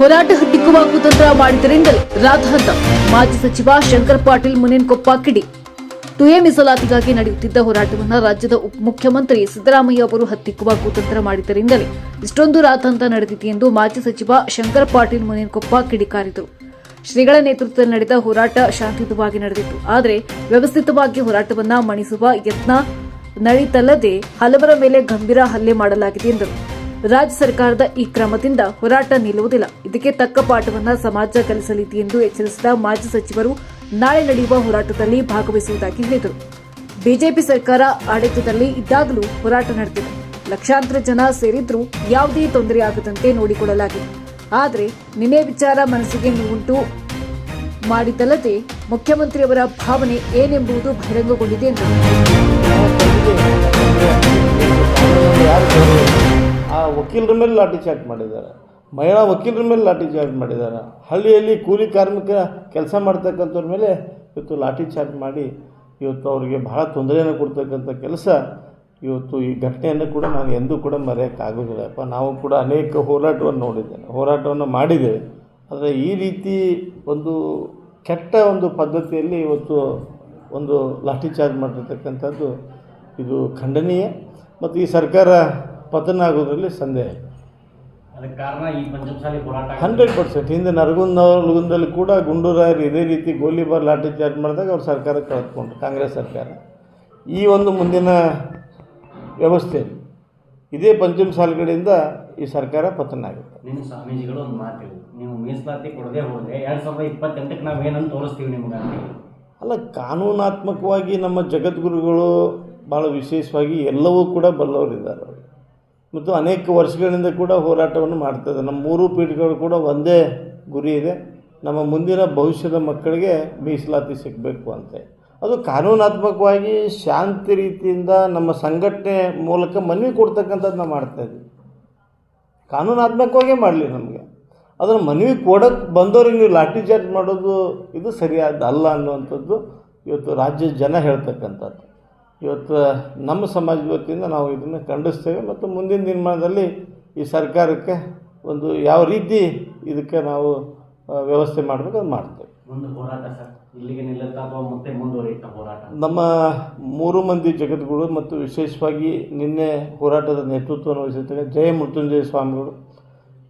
ಹೋರಾಟ ಹತ್ತಿಕ್ಕುವ ಕುತಂತ್ರ ಮಾಡಿದ್ದರಿಂದಲೇ ರಾಧಾಂತ ಮಾಜಿ ಸಚಿವ ಶಂಕರ್ ಪಾಟೀಲ್ ಮುನೇನ್ಕೊಪ್ಪ ಕಿಡಿ. ಟುಎ ಮೀಸಲಾತಿಗಾಗಿ ನಡೆಯುತ್ತಿದ್ದ ಹೋರಾಟವನ್ನು ರಾಜ್ಯದ ಉಪಮುಖ್ಯಮಂತ್ರಿ ಸಿದ್ದರಾಮಯ್ಯ ಅವರು ಹತ್ತಿಕ್ಕುವ ಕುತಂತ್ರ ಮಾಡಿದ್ದರಿಂದಲೇ ಇಷ್ಟೊಂದು ರಾತಾಂತ ನಡೆದಿದೆ ಎಂದು ಮಾಜಿ ಸಚಿವ ಶಂಕರ್ ಪಾಟೀಲ್ ಮುನೇನ್ಕೊಪ್ಪ ಕಿಡಿಕಾರಿದರು ಶ್ರೀಗಳ ನೇತೃತ್ವದಲ್ಲಿ ನಡೆದ ಹೋರಾಟ ಶಾಂತಿಯುತವಾಗಿ ನಡೆದಿತ್ತು. ಆದರೆ ವ್ಯವಸ್ಥಿತವಾಗಿ ಹೋರಾಟವನ್ನು ಮಣಿಸುವ ಯತ್ನ ನಡೆಯಿತಲ್ಲದೆ ಹಲವರ ಮೇಲೆ ಗಂಭೀರ ಹಲ್ಲೆ ಮಾಡಲಾಗಿದೆ ಎಂದರು. ರಾಜ್ಯ ಸರ್ಕಾರದ ಈ ಕ್ರಮದಿಂದ ಹೋರಾಟ ನಿಲ್ಲುವುದಿಲ್ಲ. ಇದಕ್ಕೆ ತಕ್ಕ ಪಾಠವನ್ನ ಸಮಾಜ ಕಲಿಸಲಿದೆ ಎಂದು ಎಚ್ಚರಿಸಿದ ಮಾಜಿ ಸಚಿವರು, ನಾಳೆ ನಡೆಯುವ ಹೋರಾಟದಲ್ಲಿ ಭಾಗವಹಿಸುವುದಾಗಿ ಹೇಳಿದರು. ಬಿಜೆಪಿ ಸರ್ಕಾರ ಆಡಳಿತದಲ್ಲಿ ಇದ್ದಾಗಲೂ ಹೋರಾಟ ನಡೆದಿದೆ. ಲಕ್ಷಾಂತರ ಜನ ಸೇರಿದ್ರೂ ಯಾವುದೇ ತೊಂದರೆಯಾಗದಂತೆ ನೋಡಿಕೊಳ್ಳಲಾಗಿದೆ. ಆದರೆ ನಿನ್ನೆ ವಿಚಾರ ಮನಸ್ಸಿಗೆ ನೋವುಂಟು ಮಾಡಿದ್ದಲ್ಲದೆ ಮುಖ್ಯಮಂತ್ರಿಯವರ ಭಾವನೆ ಏನೆಂಬುದು ಬಹಿರಂಗಗೊಂಡಿದೆ ಎಂದರು. ವಕೀಲರ ಮೇಲೆ ಲಾಠಿ ಚಾರ್ಜ್ ಮಾಡಿದ್ದಾರೆ. ಮಹಿಳಾ ವಕೀಲರ ಮೇಲೆ ಲಾಠಿ ಚಾರ್ಜ್ ಮಾಡಿದ್ದಾರೆ. ಹಳ್ಳಿಯಲ್ಲಿ ಕೂಲಿ ಕಾರ್ಮಿಕ ಕೆಲಸ ಮಾಡ್ತಕ್ಕಂಥವ್ರ ಮೇಲೆ ಇವತ್ತು ಲಾಠಿ ಚಾರ್ಜ್ ಮಾಡಿ ಇವತ್ತು ಅವರಿಗೆ ಬಹಳ ತೊಂದರೆಯನ್ನು ಕೊಡ್ತಕ್ಕಂಥ ಕೆಲಸ ಇವತ್ತು ಈ ಘಟನೆಯನ್ನು ಕೂಡ ನಾನು ಎಂದೂ ಕೂಡ ಮರೆಯೋಕ್ಕಾಗೋದಿಲ್ಲಪ್ಪ ನಾವು ಕೂಡ ಅನೇಕ ಹೋರಾಟವನ್ನು ನೋಡಿದ್ದೇನೆ ಹೋರಾಟವನ್ನು ಮಾಡಿದ್ದೇವೆ. ಆದರೆ ಈ ರೀತಿ ಒಂದು ಕೆಟ್ಟ ಒಂದು ಪದ್ಧತಿಯಲ್ಲಿ ಇವತ್ತು ಒಂದು ಲಾಠಿ ಚಾರ್ಜ್ ಮಾಡಿರ್ತಕ್ಕಂಥದ್ದು ಇದು ಖಂಡನೀಯ. ಮತ್ತು ಈ ಸರ್ಕಾರ ಪತನ ಆಗೋದ್ರಲ್ಲಿ ಸಂದೇಹ ಇಲ್ಲ. Hundred percent. ಹಿಂದೆ ನರಗುಂದ ನರಗುಂದಲ್ಲಿ ಕೂಡ ಗುಂಡೂರಾಯರು ಇದೇ ರೀತಿ ಗೋಲಿಬಾರ್ ಲಾಠಿ ಚಾರ್ಜ್ ಮಾಡಿದಾಗ ಅವ್ರು ಸರ್ಕಾರ ಕಳೆದುಕೊಂಡ್ರು ಕಾಂಗ್ರೆಸ್ ಸರ್ಕಾರ. ಈ ಒಂದು ಮುಂದಿನ ವ್ಯವಸ್ಥೆಯಲ್ಲಿ ಇದೇ ಪಂಚಮಸಾಲಿಗಳಿಂದ ಈ ಸರ್ಕಾರ ಪತನ ಆಗುತ್ತೆ ನಿಮ್ಮ ಸ್ವಾಮೀಜಿಗಳು ಒಂದು ಮಾತು ನೀವು ಮೀಸಲಾತಿ ಕೊಡದೆ ಹೋದರೆ ಎರಡು ಸಾವಿರದ ಇಪ್ಪತ್ತೆಂಟಕ್ಕೆ ನಾವು ಏನಂತ ತೋರಿಸ್ತೀವಿ ನಿಮ್ಗೆ ಅಲ್ಲ ಕಾನೂನಾತ್ಮಕವಾಗಿ ನಮ್ಮ ಜಗದ್ಗುರುಗಳು ಭಾಳ ವಿಶೇಷವಾಗಿ ಎಲ್ಲವೂ ಕೂಡ ಬಲ್ಲವರಿದ್ದಾರೆ. ಮತ್ತು ಅನೇಕ ವರ್ಷಗಳಿಂದ ಕೂಡ ಹೋರಾಟವನ್ನು ಮಾಡ್ತದೆ ನಮ್ಮ ಮೂರು ಪೀಠಗಳು ಕೂಡ ಒಂದೇ ಗುರಿ ಇದೆ. ನಮ್ಮ ಮುಂದಿನ ಭವಿಷ್ಯದ ಮಕ್ಕಳಿಗೆ ಮೀಸಲಾತಿ ಸಿಗಬೇಕು ಅಂತ. ಅದು ಕಾನೂನಾತ್ಮಕವಾಗಿ ಶಾಂತಿ ರೀತಿಯಿಂದ ನಮ್ಮ ಸಂಘಟನೆ ಮೂಲಕ ಮನವಿ ಕೊಡ್ತಕ್ಕಂಥದ್ದು ನಾವು ಮಾಡ್ತಾಯಿದ್ವಿ ಕಾನೂನಾತ್ಮಕವಾಗೇ ಮಾಡಲಿ ನಮಗೆ. ಅದನ್ನು ಮನವಿ ಕೊಡೋಕ್ಕೆ ಬಂದವ್ರಿಗೆ ನೀವು ಲಾಠಿ ಚಾರ್ಜ್ ಮಾಡೋದು ಇದು ಸರಿಯಾದ ಅಲ್ಲ ಅನ್ನುವಂಥದ್ದು ಇವತ್ತು ರಾಜ್ಯದ ಜನ ಹೇಳ್ತಕ್ಕಂಥದ್ದು. ಇವತ್ತು ನಮ್ಮ ಸಮಾಜದ ವತಿಯಿಂದ ನಾವು ಇದನ್ನು ಖಂಡಿಸ್ತೇವೆ ಮತ್ತು ಮುಂದಿನ ದಿನಮಾನದಲ್ಲಿ ಈ ಸರ್ಕಾರಕ್ಕೆ ಒಂದು ಯಾವ ರೀತಿ ಇದಕ್ಕೆ ನಾವು ವ್ಯವಸ್ಥೆ ಮಾಡಬೇಕು ಅದು ಮಾಡ್ತೇವೆ. ನಮ್ಮ ಮೂರು ಮಂದಿ ಜಗದ್ಗುರು ಮತ್ತು ವಿಶೇಷವಾಗಿ ನಿನ್ನೆ ಹೋರಾಟದ ನೇತೃತ್ವವನ್ನು ವಹಿಸಿರ್ತಕ್ಕಂಥ ಜಯ ಮೃತ್ಯುಂಜಯ ಸ್ವಾಮಿಗಳು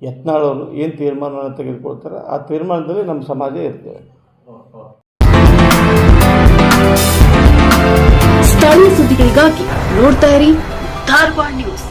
ಯತ್ನಾಳವರು ಏನು ತೀರ್ಮಾನವನ್ನು ತೆಗೆದುಕೊಳ್ತಾರೆ ಆ ತೀರ್ಮಾನದಲ್ಲಿ ನಮ್ಮ ಸಮಾಜ ಇರ್ತೇವೆ. निगाह की नोट तैयारी धारवाड़ न्यूज़।